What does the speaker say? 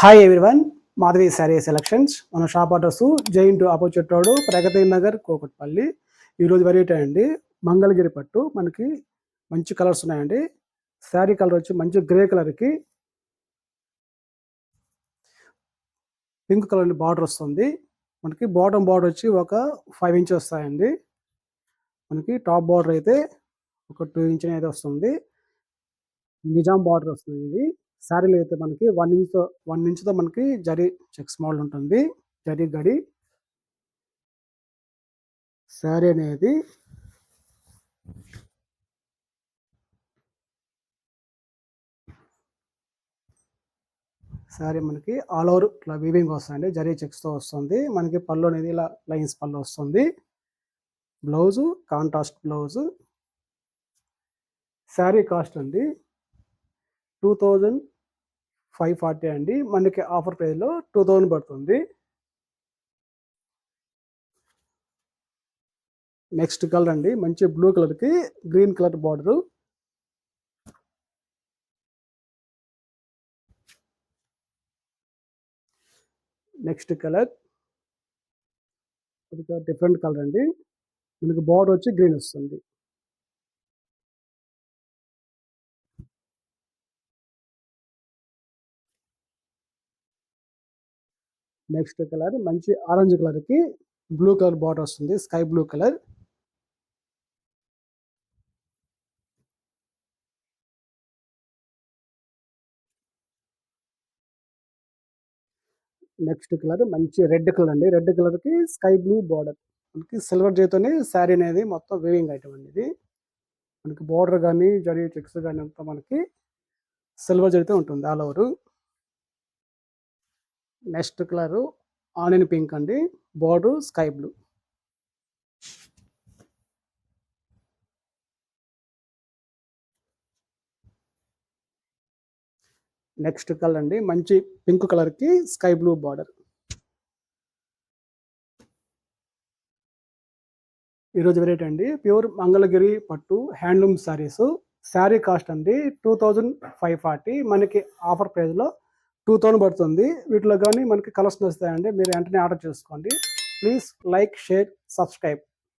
Hi everyone Madhavi saree selections మన shop address giant opposite road Pragati Nagar Kukatpally. ఈరోజు variety అండి. మంగళగిరి పట్టు. మనకి మంచి కలర్స్ ఉన్నాయండి. శారీ కలర్ వచ్చి మంచి గ్రే కలర్కి పింక్ కలర్ బార్డర్ వస్తుంది. మనకి బాటమ్ బార్డర్ వచ్చి ఒక ఫైవ్ ఇంచ్ వస్తాయండి. మనకి టాప్ బార్డర్ అయితే ఒక టూ ఇంచ్ అయితే వస్తుంది. నిజాం బార్డర్ వస్తుంది ఇది. శారీలో అయితే మనకి వన్ ఇంచ్ వన్ ఇంచ్తో మనకి జరీ చెక్స్ మోడల్ ఉంటుంది. జరీ గడి. శారీ అనేది శారీ మనకి ఆల్ ఓవర్ ఇట్లా వీవింగ్ వస్తుంది జరీ చెక్స్తో వస్తుంది. మనకి పళ్ళు అనేది ఇలా లైన్స్ పళ్ళు వస్తుంది. Blouse contrast blouse. Saree cost అండి టూ థౌజండ్ ఫైవ్ ఫార్టీ అండి. మనకి ఆఫర్ ప్రైస్లో టూ థౌజండ్ పడుతుంది. నెక్స్ట్ కలర్ అండి. మంచి బ్లూ కలర్కి green colour border. Next colour. Different colour అండి. మనకి బార్డర్ వచ్చి గ్రీన్ వస్తుంది. నెక్స్ట్ కలర్ మంచి ఆరెంజ్ కలర్కి బ్లూ కలర్ బార్డర్ వస్తుంది. Sky blue colour next colour మంచి రెడ్ కలర్ అండి. రెడ్ కలర్కి స్కై బ్లూ బార్డర్ మనకి సిల్వర్ జైతోనే శారీ అనేది మొత్తం వేవింగ్ ఐటమ్ అండి ఇది. మనకి బార్డర్ కానీ జరీ చెక్స్ కానీ అంతా మనకి సిల్వర్ జరిగితే ఉంటుంది all over next colour onion pink అండి. Border sky blue. Next colour అండి. మంచి పింక్ కలర్కి స్కై బ్లూ బార్డర్. ఈరోజు వెరైటీ అండి. ప్యూర్ మంగళగిరి పట్టు హ్యాండ్లూమ్ శారీస్. శారీ కాస్ట్ అండి టూ థౌజండ్ ఫైవ్ ఫార్టీ. మనకి ఆఫర్ ప్రైస్లో టూ థౌసండ్ పడుతుంది. వీటిలో కానీ మనకి కలర్స్ వస్తాయండి మీరు వెంటనే ఆర్డర్ చేసుకోండి. Please like share subscribe.